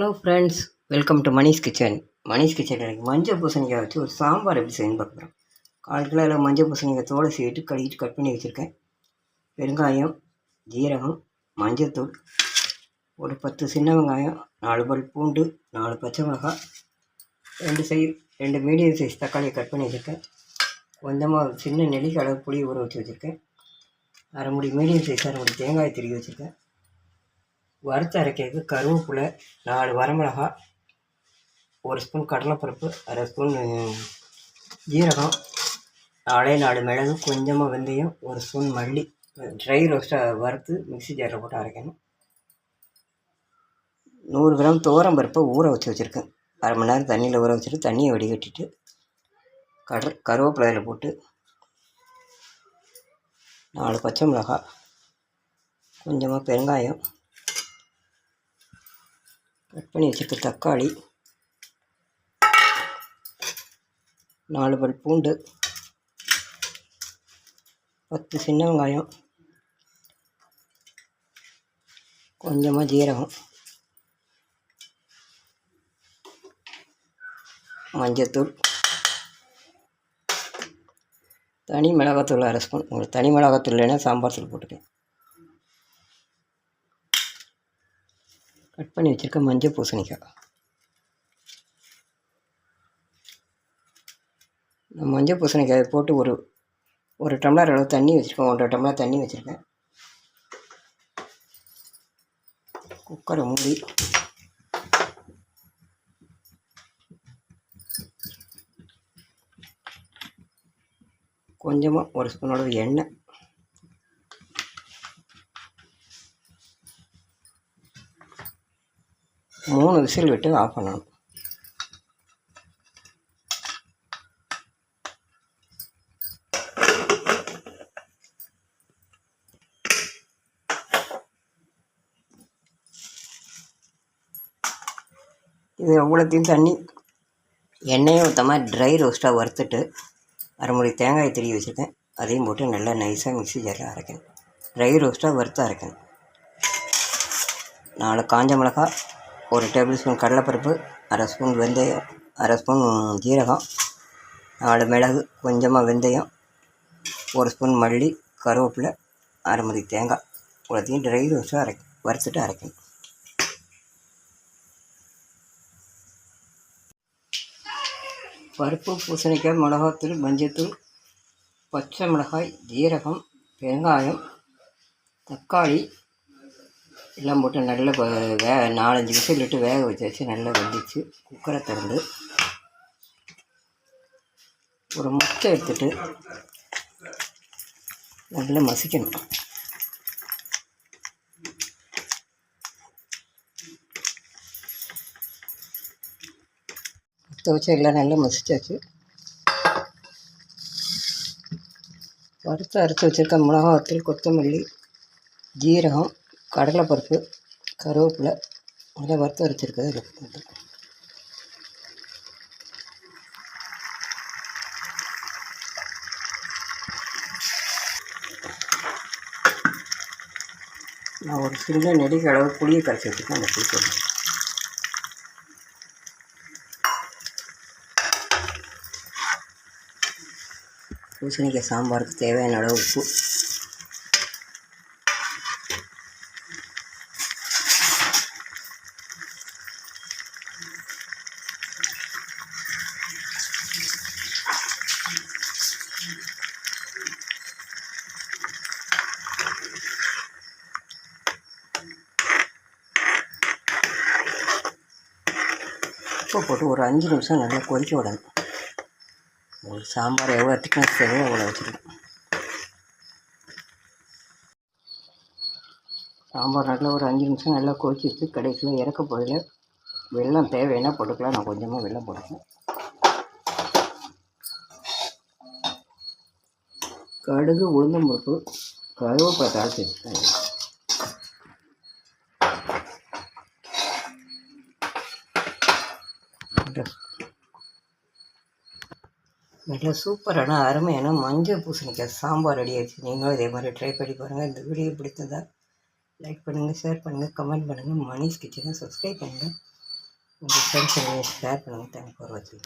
Hello friends welcome to Manish kitchen Manish kitchen எனக்கு மஞ்சள் பூசணிக்காய் வச்சு ஒரு சாம்பார் எப்படி செய்யணும் பார்க்குறோம் கால் கிலோவில் மஞ்சள் பூசணிக்காய் தோலை சீவிட்டு கழுவிட்டு கட் பண்ணி வச்சுருக்கேன். பெருங்காயம் ஜீரகம் மஞ்சள்தூள் ஒரு பத்து சின்ன வெங்காயம் நாலு பல் பூண்டு நாலு பச்சை மிளகாய் ரெண்டு சை ரெண்டு மீடியம் சைஸ் தக்காளியை கட் பண்ணி வச்சுருக்கேன். கொஞ்சமாக சின்ன நெல்லிக்காய் அளவு புளி ஊற வச்சு வச்சுருக்கேன். அரை முடி மீடியம் சைஸ் அரை முடி தேங்காய் திருகி வச்சுருக்கேன். வறுத்து அரைக்கிறதுக்கு கருவேப்பிலை நாலு வரமிளகா ஒரு ஸ்பூன் கடலைப்பருப்பு அரை ஸ்பூன் ஜீரகம் நாலே நாலு மிளகு கொஞ்சமாக வெந்தயம் ஒரு ஸ்பூன் மல்லி ட்ரை ரோஸ்ட்டாக வறுத்து மிக்ஸி ஜாரில் போட்டு அரைக்கணும். நூறு கிராம் துவரம் பருப்பை ஊற வச்சு வச்சுருக்கேன். அரை மணி நேரம் தண்ணியில் ஊற வச்சுட்டு தண்ணியை வடிகட்டிட்டு கடல் கருவேப்பிலையில் போட்டு நாலு பச்சை மிளகாய் கொஞ்சமாக பெருங்காயம் கட் பண்ணி வச்சுருக்க தக்காளி நாலு பல் பூண்டு பத்து சின்ன வெங்காயம் கொஞ்சமாக ஜீரகம் மஞ்சத்தூள் தனி மிளகாத்தூள் அரை ஸ்பூன். உங்களுக்கு தனி மிளகாத்தூள் இல்லைன்னா சாம்பார் தூள் போட்டுக்கேன் கட் பண்ணி வச்சுருக்க மஞ்சள் பூசணிக்காய். நான் மஞ்சள் பூசணிக்காயை போட்டு ஒரு ஒரு டம்ளர் அளவு தண்ணி வச்சுருக்கேன். ஒன்றரை டம்ளர் தண்ணி வச்சுருக்கேன். குக்கரை மூடி. கொஞ்சமாக ஒரு ஸ்பூனோட எண்ணெய். மூணு விசில் விட்டு ஆஃப் பண்ணணும். இது எவ்வளோத்தையும் தண்ணி? எண்ணெயை ஊற்ற ட்ரை ரோஸ்ட்டாக வறுத்துட்டு அரைமுடி தேங்காயை தேங்காய் திருவி வச்சுருக்கேன். அதையும் போட்டு நல்லா நைஸாக மிக்சி ஜாரில் அரைக்கணும். ட்ரை ரோஸ்ட்டாக வறுத்து அரைக்கணும். நாலு காஞ்ச மிளகா ஒரு டேபிள் ஸ்பூன் கடலைப்பருப்பு அரை ஸ்பூன் வெந்தயம் அரை ஸ்பூன் ஜீரகம் நாலு மிளகு கொஞ்சமாக வெந்தயம் ஒரு ஸ்பூன் மல்லி கருவேப்பிலை அரை மதி தேங்காய் இவ்வளோத்தையும் ட்ரை ரோஸ்ட்டாக அரை வறுத்துட்டு அரைக்கணும். பருப்பு பூசணிக்காய் மிளகாத்தூள் மஞ்சத்தூள் பச்சை மிளகாய் ஜீரகம் வெங்காயம் தக்காளி எல்லாம் போட்டு நல்லா வே நாலஞ்சு விசில் இட்டு வேக வச்சாச்சு நல்லா வெந்துச்சு. குக்கரை திறந்து ஒரு முட்டை எடுத்துட்டு நல்லா மசிக்கணும். முட்டை வச்சு எல்லாம் நல்லா மசிச்சாச்சு. வறுத்து அரைச்சி வச்சுருக்க மிளகாத்தூள் கொத்தமல்லி ஜீரகம் கடலைப்பருப்பு கருவேப்பிலை அதெல்லாம் வறுத்து அரைச்சிருக்கிறது இதில். நான் ஒரு சின்ன நெடிக்க அளவு புளியை கரைச்சி வச்சுருக்கேன். அந்த புளி போடுறேன் பூசணிக்காய் சாம்பாருக்கு தேவையான அளவு உப்பு. உப்பு போட்டு ஒரு அஞ்சு நிமிஷம் நல்லா கொதிக்க விடணும் ஒரு சாம்பார் எவ்வளோ திக்னஸ் தேவையோ அவ்வளோ வச்சுருக்கோம் சாம்பார் நல்லா ஒரு அஞ்சு நிமிஷம் நல்லா கொதிச்சிட்டு கடைசியில் இறக்க போதில் வெள்ளம் தேவைன்னா போட்டுக்கலாம். நான் கொஞ்சமாக வெள்ளம் போட்டுக்கேன் கடுகு உளுந்தம்பருப்பு கருவேப்பிலை தாளிச்சு வச்சுக்கேன் நல்லா சூப்பரான அருமையான மஞ்சள் பூசணிக்காய் சாம்பார் ரெடி ஆயிடுச்சு. நீங்களும் இதே மாதிரி ட்ரை பண்ணி பாருங்கள் இந்த வீடியோ பிடித்ததா லைக் பண்ணுங்கள் ஷேர் பண்ணுங்கள் கமெண்ட் பண்ணுங்கள் மணிஷ் கிச்சனை சப்ஸ்கிரைப் பண்ணுங்கள் உங்கள் ஃப்ரெண்ட்ஸ் ஷேர் பண்ணுங்கள் தேங்க்ஸ் ஃபார் வாட்சிங்